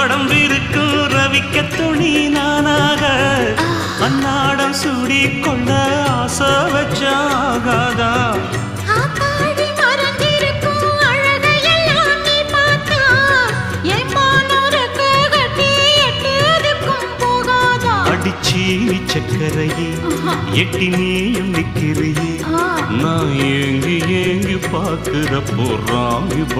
ராசாத்தி உடம்பிருக்கும் ரவிக்க துணி நானாக. அன்னாடம் சூடி கொள்ள ஆசை வச்சாகாதா. அடிச்சி சக்கரையே எட்டி நீயும் நிக்கிறியே நான் ஏங்கி ஏங்கி பார்க்கிற போறாங்க